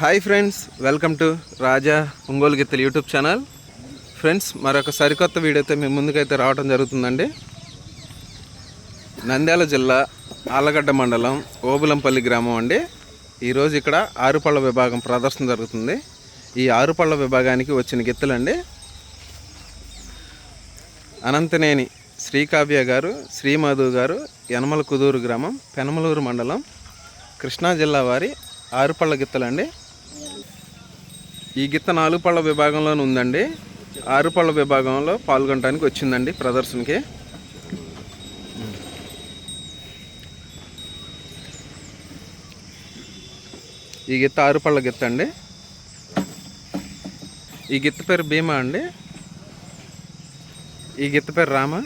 Hi friends welcome to Raja Ongole గిత్తలు YouTube channel friends మరొక సరికొత్త వీడియోతో మీ ముందుకైతే రావడం జరుగుతుందండి. నంద్యాల జిల్లా ఆలగడ్డ మండలం ఓబులంపల్లి గ్రామం అండి. ఈరోజు ఇక్కడ ఆరుపళ్ళ విభాగం ప్రదర్శన జరుగుతుంది. ఈ ఆరుపళ్ళ విభాగానికి వచ్చిన గిత్తలండి. అనంతనేని శ్రీకావ్య గారు శ్రీమాధు గారు యనమల కుదూరు గ్రామం పెనమలూరు మండలం కృష్ణా జిల్లా వారి ఆరుపళ్ళ గిత్తలండి. ఈ గిత్త నాలుగు పళ్ళ విభాగంలోనే ఉందండి. ఆరుపళ్ళ విభాగంలో పాల్గొనడానికి వచ్చిందండి ప్రదర్శనకి. ఈ గిత్త ఆరుపళ్ళ గిత్త అండి. ఈ గిత్త పేరు భీమా అండి. ఈ గిత్త పేరు రామ.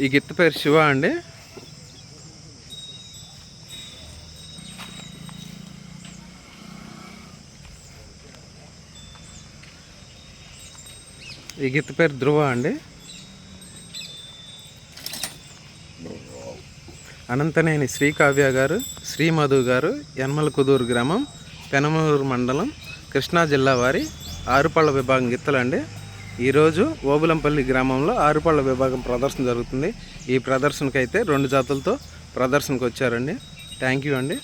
ఈ గిత్త పేరు శివ అండి. ఈ గిత్త పేరు ధ్రువ అండి. అనంతనేని శ్రీ కావ్య గారు శ్రీ మధు గారు యనమల కుదూరు గ్రామం పెనమూరు మండలం కృష్ణా జిల్లా వారి ఆరుపళ్ళ విభాగం గిత్తలండి. ఈరోజు ఓబులంపల్లి గ్రామంలో ఆరుపళ్ళ విభాగం ప్రదర్శన జరుగుతుంది. ఈ ప్రదర్శనకైతే రెండు జాతులతో ప్రదర్శనకు వచ్చారండి థ్యాంక్ యూ అండి.